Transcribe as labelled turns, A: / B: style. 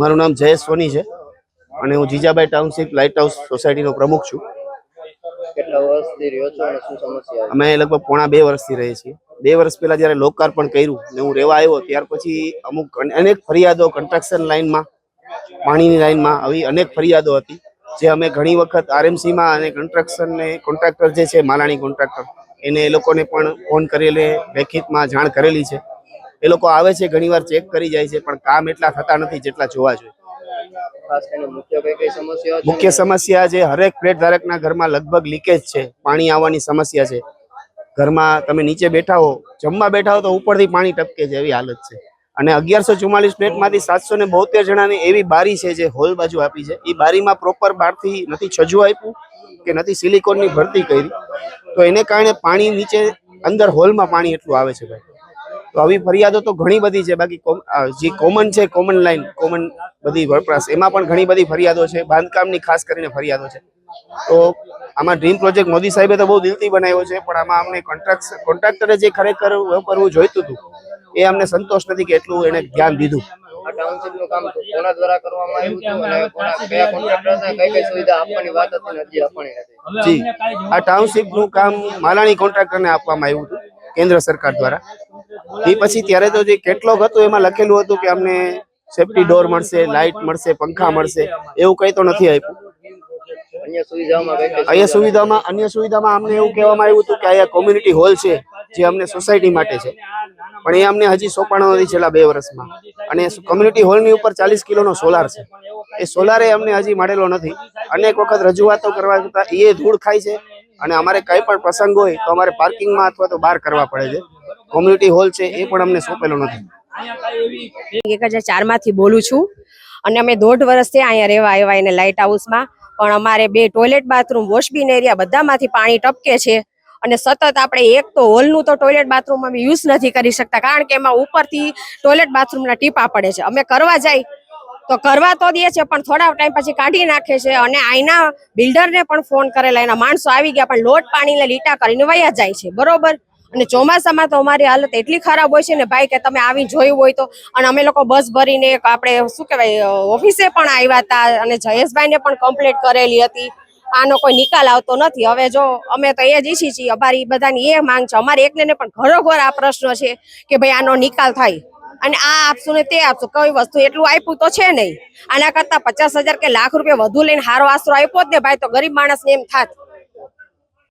A: મારું નામ જયેશ સોની છે અને હું જીજાબાઈ ટાઉનશીપ લાઇટ હાઉસ સોસાયટીનો પ્રમુખ છું. અમે લગભગ પોણા બે વર્ષથી રહીએ છીએ. બે વર્ષ પહેલા જ્યારે લોકાર્પણ કર્યું ને હું રહેવા આવ્યો ત્યાર પછી અમુક અનેક ફરિયાદો કન્સ્ટ્રક્શન લાઇનમાં પાણીની લાઇનમાં આવી અનેક ફરિયાદો હતી જે અમે ઘણી વખત આરએમસીમાં અને કન્સ્ટ્રક્શનને કોન્ટ્રાક્ટર જે છે માલાણી કોન્ટ્રાક્ટર એને એ લોકોને પણ ફોન કરેલે લેખિતમાં જાણ કરેલી છે. એ લોકો આવે છે ઘણીવાર ચેક કરી જાય છે પણ કામ એટલા થતા નથી જેટલા જોવા જોઈએ.
B: મુખ્ય
A: સમસ્યા જે હરેક પ્લેટ ધારકના ઘરમાં લગભગ લીકેજ છે પાણી આવવાની સમસ્યા છે. ઘરમાં તમે નીચે બેઠા હો જમવા બેઠા હો તો ઉપરથી પાણી ટપકે છે એવી હાલત છે. અને અગિયારસો ચુમ્માલીસ પ્લેટમાંથી સાતસો ને બોતેર જણાની એવી બારી છે જે હોલ બાજુ આપી છે. એ બારીમાં પ્રોપર બહારથી નથી છજુ આપ્યું કે નથી સિલિકોનની ભરતી કરી. તો એને કારણે પાણી નીચે અંદર હોલમાં પાણી એટલું આવે છે ભાઈ. તો આવી ફરિયાદો તો ઘણી બધી છે. બાકી જે કોમન છે કોમન લાઈન કોમન બધી વપરાશ એમાં પણ ઘણી બધી ફરિયાદો છે. બાંધકામની ખાસ કરીને ફરિયાદો છે. તો આમાં ડ્રીમ પ્રોજેક્ટ મોદી સાહેબે તો બહુ દિલથી બનાવ્યો છે પણ આમાં અમને કોન્ટ્રાક્ટ કોન્ટ્રાક્ટરે જે ખરેખર કરવું જોઈતું હતું એ અમને સંતોષ નથી કે એટલું એને ધ્યાન દીધું.
B: આ ટાઉનશીપનું કામ કયા કોન્ટ્રાક્ટર ને
A: જી. માલાણી આપવામાં આવ્યું હતું કેન્દ્ર સરકાર દ્વારા. એ પછી ત્યારે તો જે કેટલોગ હતું, એમાં લખેલું હતું કે અમને સેફ્ટી ડોર મળશે લાઇટ મળશે, પંખા મળશે, એવું કંઈ તો નથી આપ્યું. અહીંયા સુવિધામાં, અન્ય સુવિધામાં અમને એવું કહેવામાં આવ્યું હતું કે અહીંયા કોમ્યુનિટી હોલ છે, જે અમને સોસાયટી માટે છે. પણ એ અમને હજી સોંપાણો નથી છેલ્લા બે વર્ષમાં. અને કોમ્યુનિટી હોલની ઉપર ચાલીસ કિલોનો સોલાર છે. એ સોલારે અમને હજી મળેલો નથી. અનેક વખત રજૂઆતો કરવા છતાં એ ધૂળ ખાય છે. અને અમારે કંઈ પણ પ્રસંગ હોય તો અમારે પાર્કિંગમાં અથવા તો બહાર કરવા પડે છે. કોમ્યુનિટી હોલ છે, એ પણ અમને સોંપેલો નથી.
C: એક હજાર ચારમાંથી બોલું છું. અને અમે દોઢ વર્ષથી અહીંયા રહેવા આવ્યા એને લાઇટ હાઉસમાં પણ અમારે બે ટોયલેટ બાથરૂમ વોશબીન એરિયા બધામાંથી પાણી ટપકે છે. અને સતત આપણે એક તો હોલનું તો ટોયલેટ બાથરૂમ અમે યુઝ નથી કરી શકતા, કારણ કે એમાં ઉપરથી ટોયલેટ બાથરૂમના ટીપા પડે છે. અમે કરવા જાય તો કરવા તો દે છે, પણ થોડા ટાઈમ પછી કાઢી નાખે છે. અને આઈના બિલ્ડરને પણ ફોન કરેલા, એના માણસો આવી ગયા, પણ લોટ પાણીને લીટા કરીને વયા જાય છે. બરોબર? અને ચોમાસામાં તો અમારી હાલત એટલી ખરાબ હોય છે ને ભાઈ કે તમે આવી જોયું હોય તો. અને અમે લોકો બસ ભરીને આપણે શું કહેવાય ઓફિસે પણ આવ્યા હતા અને જયેશભાઈને પણ કમ્પ્લેટ કરેલી હતી. આનો કોઈ નિકાલ આવતો નથી. હવે જો અમે તો એ જ ઈચ્છી છીએ, અમારી બધાની એ માંગ છે. અમારે એકને પણ ઘરોઘર આ પ્રશ્ન છે કે ભાઈ આનો નિકાલ થાય. અને આ આપશું ને તે આપશું. કઈ વસ્તુ એટલું આપ્યું તો છે નહીં. આના કરતા પચાસ હજાર કે લાખ રૂપિયા વધુ લઈને હારો આશરો આપ્યો જ ને ભાઈ તો ગરીબ માણસને એમ થાત.